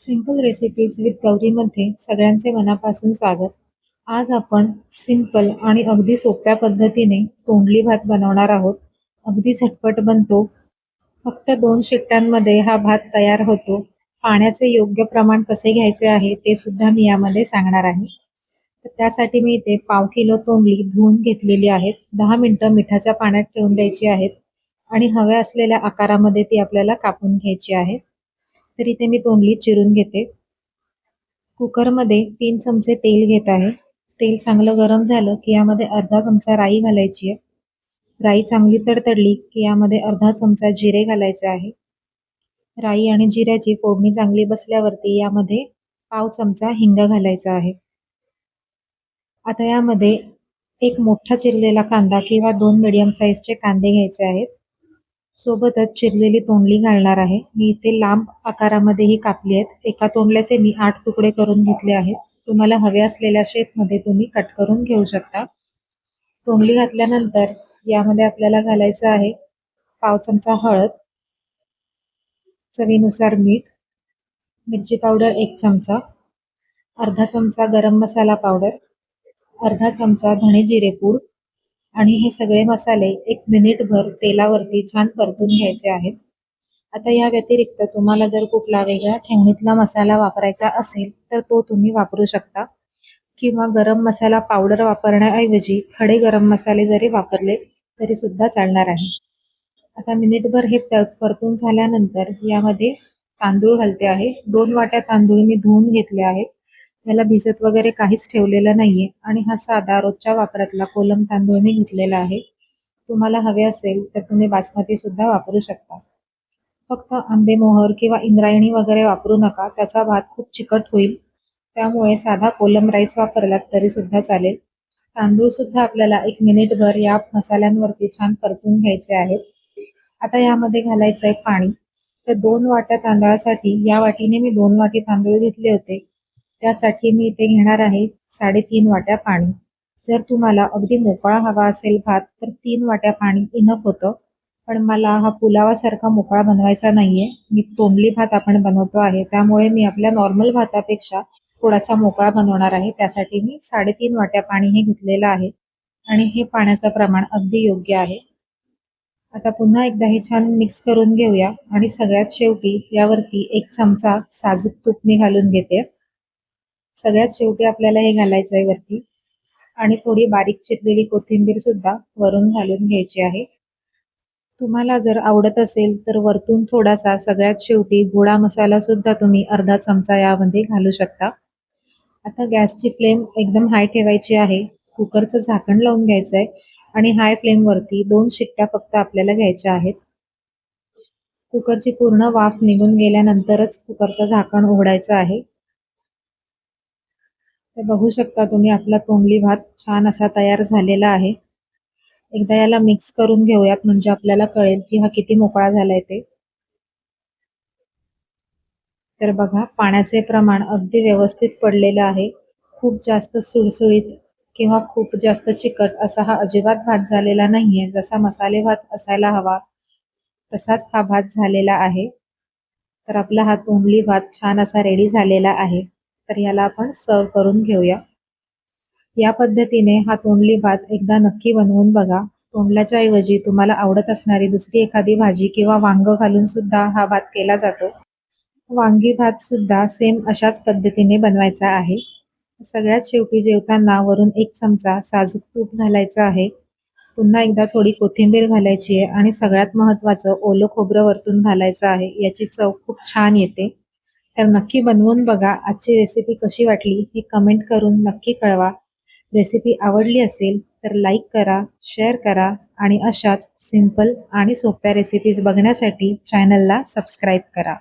Simple recipes with गौरीमध्ये सगळ्यांचे मनापासून स्वागत. आज आपण सिंपल आणि अगदी सोप्या पद्धतीने तोंडली भात बनवणार आहोत. अगदी झटपट बनतो. फक्त दोन शिट्ट्यांमध्ये हा भात तयार होतो. पाण्याचे योग्य प्रमाण कसे घ्यायचे आहे ते सुद्धा मी यामध्ये सांगणार आहे. तर त्यासाठी मी इथे पाव किलो तोंडली धुवून घेतलेली आहेत. दहा मिनटं मिठाच्या पाण्यात ठेवून द्यायची आहेत. आणि हव्या असलेल्या आकारामध्ये ती आपल्याला कापून घ्यायची आहे. तर इथे मी तोंडली चिरून घेते. कुकरमध्ये तीन चमचे तेल घेत आहे. तेल चांगलं गरम झालं की यामध्ये अर्धा चमचा राई घालायची आहे. राई चांगली तडतडली की यामध्ये अर्धा चमचा जिरे घालायचे आहे. राई आणि जिऱ्याची फोडणी चांगली बसल्यावरती यामध्ये पाव चमचा हिंग घालायचा आहे. आता यामध्ये एक मोठा चिरलेला कांदा किंवा दोन मिडियम साईजचे कांदे घ्यायचे आहेत. सोबतच चिरलेली तोंडली घालणार आहे. मी इथे लांब आकारामध्ये ही कापली आहेत. एका तोंडल्याचे मी आठ तुकडे करून घेतले आहेत. तुम्हाला हवे असलेल्या शेपमध्ये तुम्ही कट करून घेऊ शकता. तोंडली घातल्यानंतर यामध्ये आपल्याला घालायचं आहे पाव चमचा हळद चवीनुसार मीठ मिरची पावडर एक चमचा अर्धा चमचा गरम मसाला पावडर अर्धा चमचा धणे जिरे पूड आणि हे सगळे मसाले एक मिनिटभर तेलावरती छान परतून घ्यायचे आहेत. आता या व्यतिरिक्त तुम्हाला जर कुठला वेगळा ठेवणीतला मसाला वापरायचा असेल तर तो तुम्ही वापरू शकता. किंवा गरम मसाला पावडर वापरण्याऐवजी खडे गरम मसाले जरी वापरले तरी सुद्धा चालणार आहे. आता मिनिटभर हे परतून झाल्यानंतर यामध्ये तांदूळ घालते आहे. दोन वाट्या तांदूळ मी धुवून घेतले आहेत. याला भिजत वगैरे काहीच ठेवलेलं नाहीये. आणि हा साधा रोजच्या वापरातला कोलम तांदूळ मी घेतलेला आहे. तुम्हाला हवे असेल तर तुम्ही बासमती सुद्धा वापरू शकता. फक्त आंबेमोहर किंवा इंद्रायणी वगैरे वापरू नका. त्याचा भात खूप चिकट होईल. त्यामुळे साधा कोलम राईस वापरलात तरी सुद्धा चालेल. तांदूळ सुद्धा आपल्याला एक मिनिटभर या मसाल्यांवरती छान परतून घ्यायचे आहेत आता यामध्ये घालायचं आहे पाणी. तर दोन वाट्या तांदळासाठी या वाटीने मी दोन वाटी तांदूळ घेतले होते. त्यासाठी मी इथे घेणार आहे साडेतीन वाट्या पाणी. जर तुम्हाला अगदी मोकळा हवा असेल भात तर तीन वाट्या पाणी इनफ होतं. पण मला हा पुलावासारखा मोकळा बनवायचा नाहीये. मी तोंडली भात आपण बनवतो आहे. त्यामुळे मी आपल्या नॉर्मल भातापेक्षा थोडासा मोकळा बनवणार आहे. त्यासाठी मी साडेतीन वाट्या पाणी हे घेतलेलं आहे. आणि हे पाण्याचं प्रमाण अगदी योग्य आहे. आता पुन्हा एकदा हे छान मिक्स करून घेऊया. आणि सगळ्यात शेवटी यावरती एक चमचा साजूक तूप मी घालून घेते. सगळ्यात शेवटी आपल्याला हे घालायचं आहे वरती. आणि थोडी बारीक चिरलेली कोथिंबीर सुद्धा वरून घालून घ्यायची आहे. तुम्हाला जर आवडत असेल तर वरतून थोडासा सगळ्यात शेवटी गोडा मसाला सुद्धा तुम्ही अर्धा चमचा यामध्ये घालू शकता. आता गॅसची फ्लेम एकदम हाय ठेवायची आहे. कुकरचं झाकण लावून घ्यायचं आहे आणि हाय फ्लेमवरती दोन शिट्ट्या फक्त आपल्याला घ्यायच्या आहेत. कुकरची पूर्ण वाफ निघून गेल्यानंतरच कुकरचं झाकण उघडायचं आहे. तर बघू शकता तुम्ही आपला तोंडली भात छान असा तयार झालेला आहे. एकदा याला मिक्स करून घेऊयात म्हणजे आपल्याला कळेल की हा किती मोकळा झालाय ते. तर बघा पाण्याचे प्रमाण अगदी व्यवस्थित पडलेलं आहे. खूप जास्त सुळसुळीत किंवा खूप जास्त चिकट असा हा अजिबात भात झालेला नाहीये. जसा मसाले भात असायला हवा तसाच हा भात झालेला आहे. तर आपला हा तोंडली भात छान असा रेडी झालेला आहे. तर याला आपण सर्व करून घेऊया. या पद्धतीने हा तोंडली भात एकदा नक्की बनवून बघा. तोंडल्याच्या ऐवजी तुम्हाला आवडत असणारी दुसरी एखादी भाजी किंवा वांग घालून सुद्धा हा भात केला जातो. वांगी भात सुद्धा सेम अशाच पद्धतीने बनवायचा आहे. सगळ्यात शेवटी जेवताना वरून एक चमचा साजूक तूप घालायचं आहे. पुन्हा एकदा थोडी कोथिंबीर घालायची आहे आणि सगळ्यात महत्वाचं ओलं खोबरं वरतून घालायचं आहे. याची चव खूप छान येते. तर नक्की बनवून बघा आजची रेसिपी कशी वाटली. हे कमेंट करून नक्की कळवा. रेसिपी आवडली असेल तर लाईक करा शेअर करा आणि अशाच सिंपल आणि सोप्या रेसिपीज बघण्यासाठी चॅनलला सबस्क्राईब करा.